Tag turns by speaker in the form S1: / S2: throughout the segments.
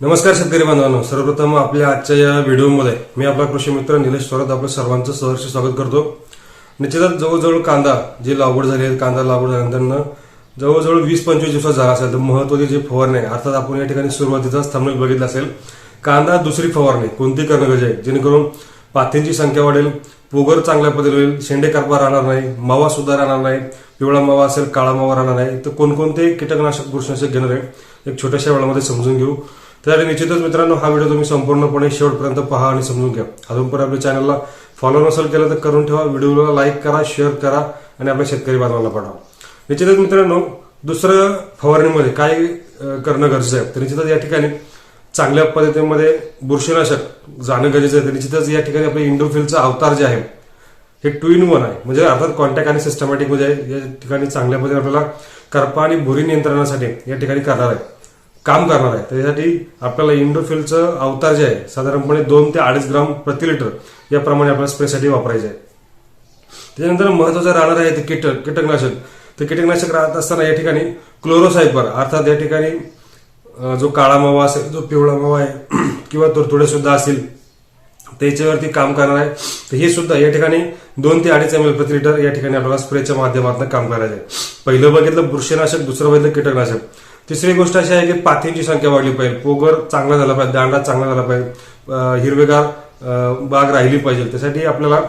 S1: नमस्कार शेतकरी बांधवांनो. सर्वप्रथम आपल्या आजच्या या व्हिडिओमध्ये मी आपला कृषी मित्र निलेश थोरात आपलं सर्वांचं सहर्ष स्वागत करतो. निश्चितच जवळजवळ कांदा जी लागवड झाली आहे कांदा लागवड झाल्यानंतर जवळजवळ वीस पंचवीस दिवसात झाला असेल तर महत्वाची जी फवारणी आहे अर्थात आपण या ठिकाणी सुरुवातीचाच थांबलेलं बघितलं असेल कांदा दुसरी फवारणी कोणती करणं गरजे आहे? जेणेकरून पाथींची संख्या वाढेल पोगर चांगल्या पद्धतीने होईल शेंडे करपा राहणार नाही मावा सुद्धा राहणार नाही पिवळा मावा असेल काळा मावा राहणार नाही तर कोणकोणते कीटकनाशक बुरशीनाशक घेणार आहे एक छोट्याशा वेळामध्ये समजून घेऊ. त्यासाठी निश्चितच मित्रांनो हा व्हिडिओ तुम्ही संपूर्णपणे शेवटपर्यंत पहा आणि समजून घ्या. अजूनपर्यंत आपल्या चॅनलला फॉलो नसेल केलं तर करून ठेवा. व्हिडिओला लाईक करा शेअर करा आणि आपल्या शेतकरी बांधवांना पाठवा. निश्चितच मित्रांनो दुसरं फवारणीमध्ये काय करणं गरजेचं आहे? तर निश्चितच या ठिकाणी चांगल्या पद्धतीमध्ये बुरशीनाशक जाणं गरजेचं आहे. तर निश्चितच या ठिकाणी आपल्या इंडोफिलचा अवतार जे आहे हे टू इन वन आहे. म्हणजे अर्थात कॉन्टॅक्ट आणि सिस्टमॅटिक आहे. या ठिकाणी चांगल्या पद्धतीने आपल्याला करपा आणि भुरी नियंत्रणासाठी या ठिकाणी करणार आहे. काम करणार आहे. त्यासाठी आपल्याला इंडोफिलचं अवतार जे आहे साधारणपणे दोन ते अडीच ग्राम प्रति लिटर याप्रमाणे आपल्याला स्प्रेसाठी वापरायचे आहे. त्याच्यानंतर महत्वाचं राहणार आहे ते कीटक कीटकनाशक. तर कीटकनाशक राहत असताना या ठिकाणी क्लोरोसायपर अर्थात या ठिकाणी जो काळा मावा असेल जो पिवळा मावा आहे किंवा तुरतुडे सुद्धा असतील त्याच्यावरती काम करणार आहे. तर हे सुद्धा या ठिकाणी दोन ते अडीच एम एल प्रति लिटर या ठिकाणी आपल्याला स्प्रेच्या माध्यमातून काम करायचं आहे. पहिलं बघितलं बुरशीनाशक दुसरं बघितलं कीटकनाशक. तिसरी गोष्ट अशी आहे की पाथींची संख्या वाढली पाहिजे. पोगर चांगला झाला पाहिजे दांडा चांगला झाला पाहिजे हिरवेगार बाग राहिली पाहिजे. त्यासाठी आपल्याला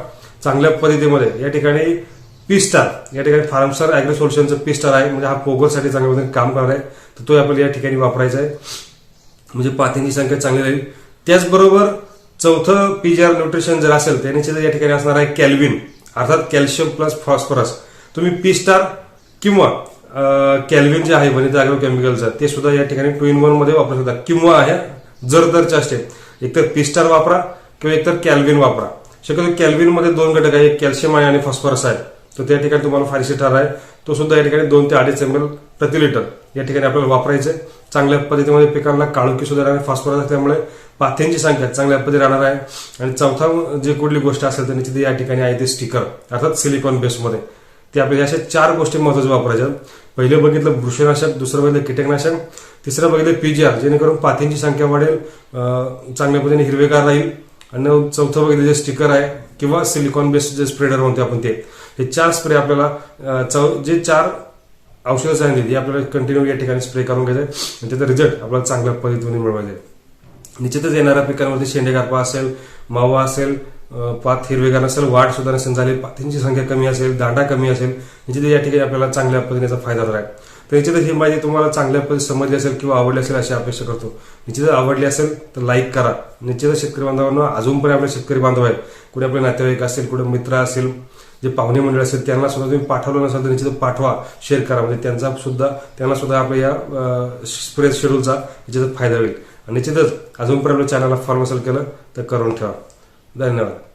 S1: चांगल्या पद्धतीमध्ये या ठिकाणी पिस्टार या ठिकाणी फार्मसर अॅग्रो सोल्युशनचं पिस्टार आहे म्हणजे हा पोगरसाठी चांगल्या पद्धतीने काम करणार आहे. तर तो आपल्याला या ठिकाणी वापरायचा आहे. म्हणजे पाथींची संख्या चांगली राहील. त्याचबरोबर चौथं पीजीआर न्यूट्रिशन जर असेल तर या ठिकाणी असणार आहे कॅल्विन अर्थात कॅल्शियम प्लस फॉस्फरस तुम्ही पिस्टार किंवा कॅल्विन जे आहे वनिता अॅग्रो केमिकलचं ते सुद्धा या ठिकाणी टू इन वनमध्ये वापरू शकता. किंवा आहे जर दरचे असते एकतर पी वापरा किंवा एकतर कॅल्विन वापरा. शक्यतो कॅल्विनमध्ये दोन घटक आहे कॅल्शियम आहे आणि फॉस्फरस आहे. तर त्या ठिकाणी तुम्हाला फारशी ठर आहे. तो सुद्धा या ठिकाणी दोन ते अडीच एम एल प्रति लिटर या ठिकाणी आपल्याला वापरायचं आहे. चांगल्या पद्धतीमध्ये पिकांना काळुकी सुद्धा राहणार फॉस्फरस असल्यामुळे पाथ्यांची संख्या चांगल्या पद्धती राहणार आहे. आणि चौथा जे कुठली गोष्ट असेल तर निश्चित या ठिकाणी आहे ते स्टिकर अर्थात सिलिकॉन बेसमध्ये ते अशा चार गोष्टी महत्त्वाच्या वापरायच्या. पहिलं बघितलं बुरशीनाशक दुसरं बघितलं कीटकनाशक तिसरं बघितलं पीजीआर जेणेकरून पाथींची संख्या वाढेल चांगल्या पद्धतीने हिरवेगार राहील. आणि चौथं बघितलं जे स्टिकर आहे किंवा सिलिकॉन बेस्ड जे स्प्रेडर म्हणतो आपण ते. हे चार स्प्रे आपल्याला चौ- जे चार औषधं सांगितली ती आपल्याला कंटिन्यू या ठिकाणी स्प्रे करून घ्यायचं आणि त्याचा रिझल्ट आपल्याला चांगल्या पद्धतीने मिळवायचा आहे निश्चितच येणाऱ्या पिकांवरती शेंडेगारपा असेल मावा असेल पात हिरवेगार नसेल वाढ सुद्धा नसेल झाली पातींची संख्या कमी असेल दांडा कमी असेल निश्चित या ठिकाणी आपल्याला चांगल्या पद्धतीचा फायदा झाला आहे. तर निश्चितच ही माहिती तुम्हाला चांगल्या पद्धती समजली असेल किंवा आवडली असेल अशी अपेक्षा करतो. निश्चित आवडली असेल तर लाईक करा. निश्चितच शेतकरी बांधवांना अजून पण आपले शेतकरी बांधव आहेत. कुठे आपले नातेवाईक असेल कुठे मित्र असेल जे पाहुणे मंडळ असेल त्यांना सुद्धा तुम्ही पाठवलं नसेल तर निश्चित पाठवा शेअर करा. म्हणजे त्यांचा सुद्धा त्यांना सुद्धा आपल्या या स्प्रे शेड्यूलचा निश्चितच फायदा होईल. आणि निश्चितच अजून पण आपल्या चॅनलला फॉलो नसेल केलं तर करून ठेवा. धन्यवाद.